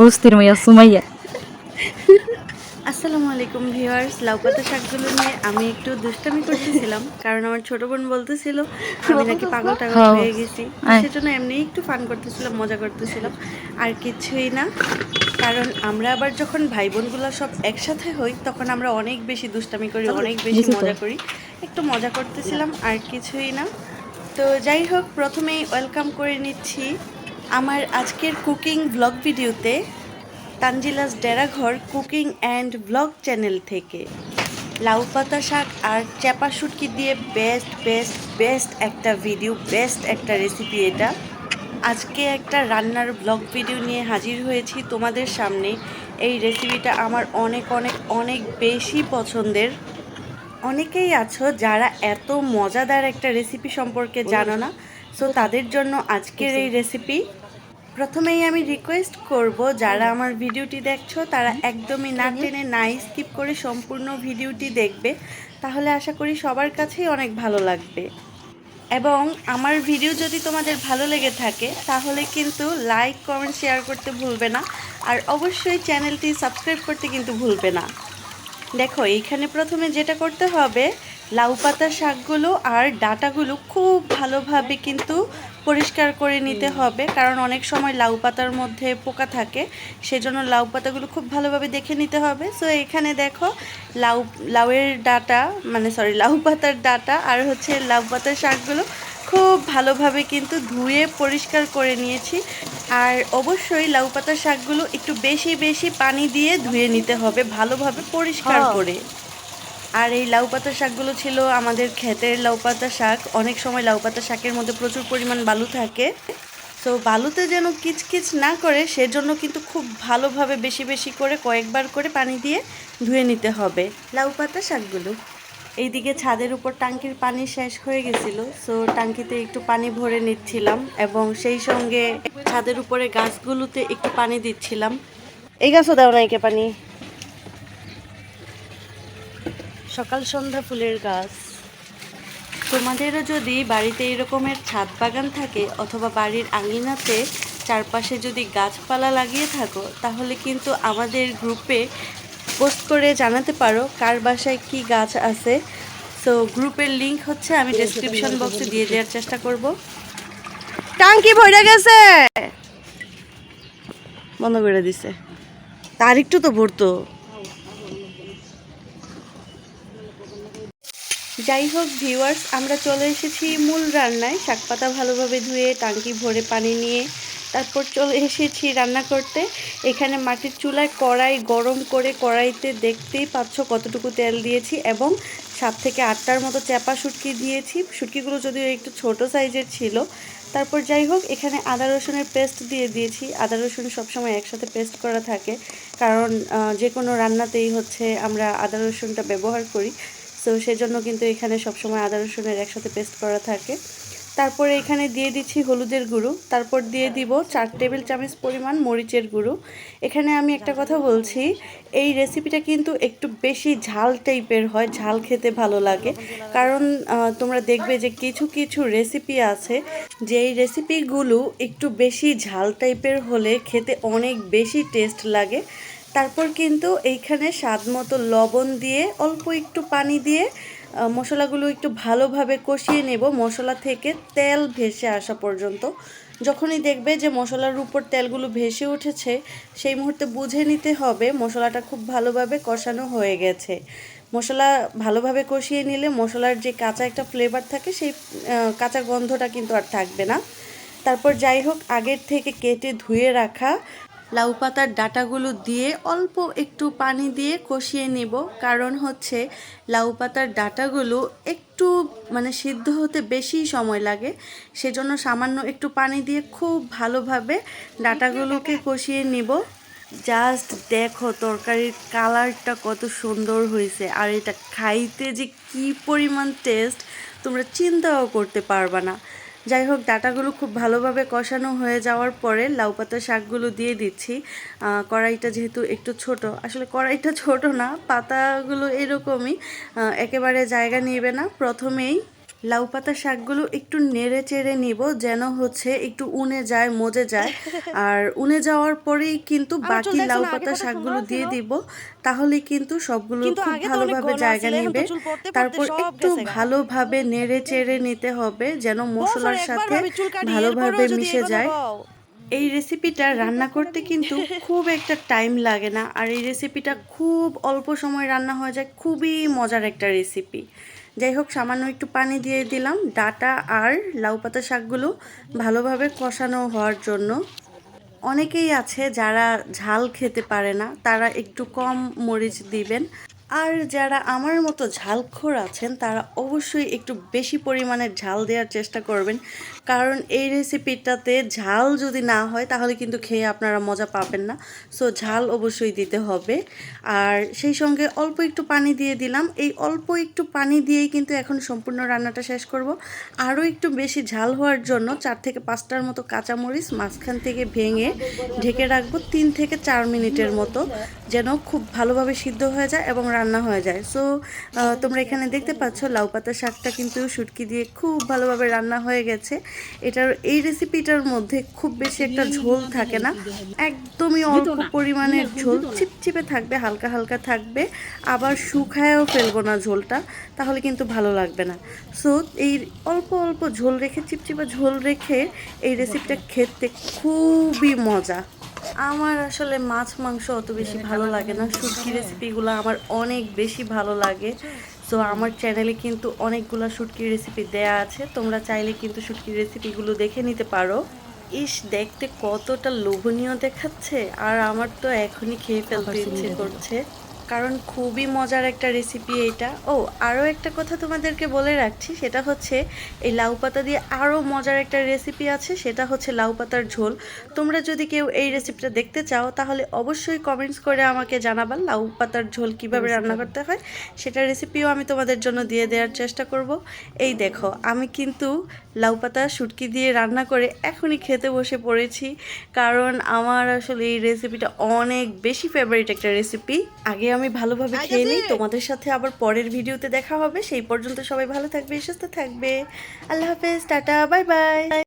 বস্তির মাইয়া সুমাইয়া আসসালামু আলাইকুম ভিউয়ার্স লাউ পাতা শাকগুলো নিয়ে আমি একটু দুষ্টামি করতেছিলাম কারণ আমার ছোট বোন বলতেছিল আমি নাকি পাগল টাগল হ্যাঁ। হয়ে গেছি। সেজন্য এমনি একটু ফান করতেছিলাম মজা করতেছিলাম আর কিছুই না। কারণ আমরা আবার যখন ভাই বোনগুলো সব একসাথে হই তখন আমরা অনেক বেশি দুষ্টামি করি অনেক বেশি মজা করি। একটু মজা করতেছিলাম আর কিছুই না। তো যাই হোক প্রথমেই ওয়েলকাম করে নিচ্ছি আমার আজকের কুকিং ব্লগ ভিডিওতে। Tanzila's Deraghor cooking and blog channel থেকে। লাউ পাতা শাক আর চাপা শুটকি দিয়ে বেস্ট বেস্ট বেস্ট একটা ভিডিও বেস্ট একটা রেসিপি এটা। আজকে একটা রান্নার ব্লগ ভিডিও নিয়ে হাজির হয়েছি তোমাদের সামনে। এই রেসিপিটা আমার অনেক অনেক অনেক বেশি পছন্দের। অনেকেই আছো যারা এত মজাদার একটা রেসিপি সম্পর্কে জানো না সো তাদের জন্য আজকের এই রেসিপি প্রথমেই আমি রিকোয়েস্ট করব যারা আমার ভিডিওটি দেখছ তারা একদমই না টেনে না স্কিপ করে সম্পূর্ণ ভিডিওটি দেখবে। তাহলে আশা করি সবার কাছেই অনেক ভালো লাগবে। এবং আমার ভিডিও যদি তোমাদের ভালো লেগে থাকে তাহলে কিন্তু লাইক কমেন্ট শেয়ার করতে ভুলবে না। আর অবশ্যই চ্যানেলটি সাবস্ক্রাইব করতে কিন্তু ভুলবে না। দেখো এইখানে প্রথমে যেটা করতে হবে লাউ পাতা শাকগুলো আর ডাটাগুলো খুব ভালোভাবে কিন্তু পরিষ্কার করে নিতে হবে কারণ অনেক সময় লাউ পাতার মধ্যে পোকা থাকে সেজন্য লাউ পাতাগুলো খুব ভালোভাবে দেখে নিতে হবে। সো এখানে দেখো লাউ লাউয়ের ডাটা মানে সরি লাউ পাতার ডাটা আর হচ্ছে লাউ পাতার শাকগুলো খুব ভালোভাবে কিন্তু ধুয়ে পরিষ্কার করে নিয়েছি। আর অবশ্যই লাউ পাতার শাকগুলো একটু বেশি বেশি পানি দিয়ে ধুয়ে নিতে হবে ভালোভাবে পরিষ্কার হ্যাঁ। করে। আর এই লাউ পাতা শাকগুলো ছিল আমাদের ক্ষেতের লাউ পাতা শাক। অনেক সময় লাউ পাতা শাকের মধ্যে প্রচুর পরিমাণ বালু থাকে। তো বালুতে যেন কিচকিচ না করে, সেজন্য কিন্তু খুব ভালোভাবে বেশি বেশি করে কয়েকবার করে পানি দিয়ে ধুয়ে নিতে হবে লাউ পাতা শাকগুলো। এইদিকে ছাদের উপর টাঙ্কির পানি শেষ হয়ে গেছিল। সো টাঙ্কিতে একটু পানি ভরে নিচ্ছিলাম এবং সেই সঙ্গে ছাদের উপরে গাছগুলোতে একটু পানি দিচ্ছিলাম। এই গাছও দাও না একে পানি। সকাল সন্ধ্যা ফুলের গাছ। তোমাদেরও যদি বাড়িতে এরকমের ছাদ বাগান থাকে অথবা বাড়ির আঙিনাতে চারপাশে যদি গাছপালা লাগিয়ে থাকো তাহলে কিন্তু আমাদের গ্রুপে পোস্ট করে জানাতে পারো কার বাসায় কি গাছ আছে। তো গ্রুপের লিংক হচ্ছে আমি ডেসক্রিপশন বক্সে দিয়ে দেওয়ার চেষ্টা করব। টাঙ্কি ভরে গেছে! বন্ধ করে দিছে। তার একটু তো ভরতো। যাই হোক ভিউয়ার্স আমরা চলে এসেছি মূল রান্নায়। শাকপাতা ভালোভাবে ধুয়ে, টাঙ্কি ভরে পানি নিয়ে তারপর চলে এসেছি রান্না করতে। এখানে মাটির চুলায় কড়াই গরম করে কড়াইতে দেখতেই পাচ্ছ কতটুকু তেল দিয়েছি এবং সাত থেকে আটটার মতো চাপা শুটকি দিয়েছি। শুটকিগুলো যদিও একটু ছোট সাইজের ছিল। তারপর যাই হোক, এখানে আদা রসুনের পেস্ট দিয়ে দিয়েছি। আদা রসুন সবসময় একসাথে পেস্ট করা থাকে। কারণ যে কোনো রান্নাতেই হচ্ছে, আমরা আদা রসুনটা ব্যবহার করি। সো সেজন্য কিন্তু এখানে সবসময় আদা রসুনের একসাথে পেস্ট করা থাকে। তারপরে এখানে দিয়ে দিচ্ছি হলুদের গুঁড়ো। তারপর দিয়ে দিব চার টেবিল চামচ পরিমাণ মরিচের গুঁড়ো। এখানে আমি একটা কথা বলছি, এই রেসিপিটা কিন্তু একটু বেশি ঝাল টাইপের হয়, ঝাল খেতে ভালো লাগে। কারণ তোমরা দেখবে যে কিছু কিছু রেসিপি আছে যে এই রেসিপিগুলো একটু বেশি ঝাল টাইপের হলে খেতে অনেক বেশি টেস্ট লাগে। তারপর কিন্তু এইখানে স্বাদ মতো লবণ দিয়ে, অল্প একটু পানি দিয়ে মশলাগুলো একটু ভালোভাবে কষিয়ে নেব। মশলা থেকে তেল ভেসে আসা পর্যন্ত। যখনই দেখবে যে মশলার উপর তেলগুলো ভেসে উঠেছে, সেই মুহূর্তে বুঝে নিতে হবে মশলাটা খুব ভালোভাবে কষানো হয়ে গেছে। মশলা ভালোভাবে কষিয়ে নিলে মশলার যে কাঁচা একটা ফ্লেভার থাকে, সেই কাঁচা গন্ধটা কিন্তু আর থাকবে না। তারপর যাই হোক, আগের থেকে কেটে ধুয়ে রাখা লাউ পাতার ডাটাগুলো দিয়ে অল্প একটু পানি দিয়ে কষিয়ে নিব। কারণ হচ্ছে লাউ পাতার ডাটাগুলো একটু মানে সিদ্ধ হতে বেশি সময় লাগে। সেজন্য সামান্য একটু পানি দিয়ে খুব ভালোভাবে ডাটাগুলোকে কষিয়ে নিব। জাস্ট দেখো তরকারির কালারটা কত সুন্দর হয়েছে। আর এটা খাইতে যে কি পরিমাণ টেস্ট, তোমরা চিন্তাও করতে পারবা না। যাই হোক, ডাটাগুলো খুব ভালোভাবে কষানো হয়ে যাওয়ার পরে লাউ পাতা শাকগুলো দিয়ে দিচ্ছি। কড়াইটা যেহেতু একটু ছোট, আসলে কড়াইটা ছোট না, পাতাগুলো এরকমই একেবারে জায়গা নেবে না। প্রথমেই লাউ পাতা শাকগুলো একটু নেড়ে চেড়ে নিব যেন হচ্ছে একটু উনে যায় মজে যায় আর উনে যাওয়ার পরেই কিন্তু বাকি লাউ পাতা শাকগুলো দিয়ে? দিব তাহলে কিন্তু সবগুলো খুব ভালোভাবে জায়গা নেবে তারপর একটু ভালোভাবে নেড়ে চেড়ে নিতে হবে যেন মশলার সাথে ভালোভাবে মিশে যায়। এই রেসিপিটা রান্না করতে কিন্তু খুব একটা টাইম লাগে না। আর এই রেসিপিটা খুব অল্প সময় রান্না হয়ে যায়, খুবই মজার একটা রেসিপি যাই হোক, সামান্য একটু পানি দিয়ে দিলাম। ডাটা আর লাউ পাতা শাকগুলো ভালোভাবে কষানো হওয়ার জন্য। অনেকেই আছে যারা ঝাল খেতে পারে না, তারা একটু কম মরিচ দিবেন। আর যারা আমার মতো ঝালখোর আছেন, তারা অবশ্যই একটু বেশি পরিমাণে ঝাল দেওয়ার চেষ্টা করবেন। কারণ এই রেসিপিটাতে ঝাল যদি না হয়, তাহলে কিন্তু খেয়ে আপনারা মজা পাবেন না। সো ঝাল অবশ্যই দিতে হবে। আর সেই সঙ্গে অল্প একটু পানি দিয়ে দিলাম। এই অল্প একটু পানি দিয়েই কিন্তু এখন সম্পূর্ণ রান্নাটা শেষ করব। আরও একটু বেশি ঝাল হওয়ার জন্য চার থেকে পাঁচটার মতো কাঁচামরিচ মাঝখান থেকে ভেঙে ঢেকে রাখব তিন থেকে চার মিনিটের মতো, যেন খুব ভালোভাবে সিদ্ধ হয়ে যায় এবং রান্না হয়ে যায়। সো তোমরা এখানে দেখতে পাচ্ছ লাউ পাতা শাকটা কিন্তু শুটকি দিয়ে খুব ভালোভাবে রান্না হয়ে গেছে। এটার এই রেসিপিটার মধ্যে খুব বেশি একটা ঝোল থাকে না। একদমই অল্প পরিমাণের ঝোল চিপচিপে থাকবে হালকা হালকা থাকবে। আবার শুকায়ও ফেলব না ঝোলটা তাহলে কিন্তু ভালো লাগবে না। সো এই অল্প অল্প ঝোল রেখে চিপচিপে ঝোল রেখে এই রেসিপিটা খেতে খুবই মজা। আমার আসলে মাছ মাংস অত বেশি ভালো লাগে না। শুটকি রেসিপিগুলো আমার অনেক বেশি ভালো লাগে। তো আমার চ্যানেলে কিন্তু অনেকগুলো শুটকি রেসিপি দেয়া আছে। তোমরা চাইলে কিন্তু শুটকি রেসিপিগুলো দেখে নিতে পারো। ইস দেখতে কতটা লোভনীয় দেখাচ্ছে। আর আমার তো এখনই খেয়ে ফেলতে ইচ্ছে করছে। কারণ খুবই মজার একটা রেসিপি এটা ও আরও একটা কথা তোমাদেরকে বলে রাখছি সেটা হচ্ছে এই লাউ পাতা দিয়ে আরও মজার একটা রেসিপি আছে সেটা হচ্ছে লাউ পাতার ঝোল। তোমরা যদি কেউ এই রেসিপিটা দেখতে চাও তাহলে অবশ্যই কমেন্টস করে আমাকে জানাবা লাউ পাতার ঝোল কীভাবে রান্না করতে হয়। সেটা রেসিপিও আমি তোমাদের জন্য দিয়ে দেওয়ার চেষ্টা করব। এই দেখো আমি কিন্তু লাউ পাতা শুটকি দিয়ে রান্না করে এখনই খেতে বসে পড়েছি কারণ আমার আসলে এই রেসিপিটা অনেক বেশি ফেভারিট একটা রেসিপি আগে আমি ভালোভাবে খেয়ে নিই। তোমাদের সাথে আবার পরের ভিডিওতে দেখা হবে। সেই পর্যন্ত সবাই ভালো থাকবে সুস্থ থাকবে। আল্লাহ হাফেজ টাটা বাই বাই।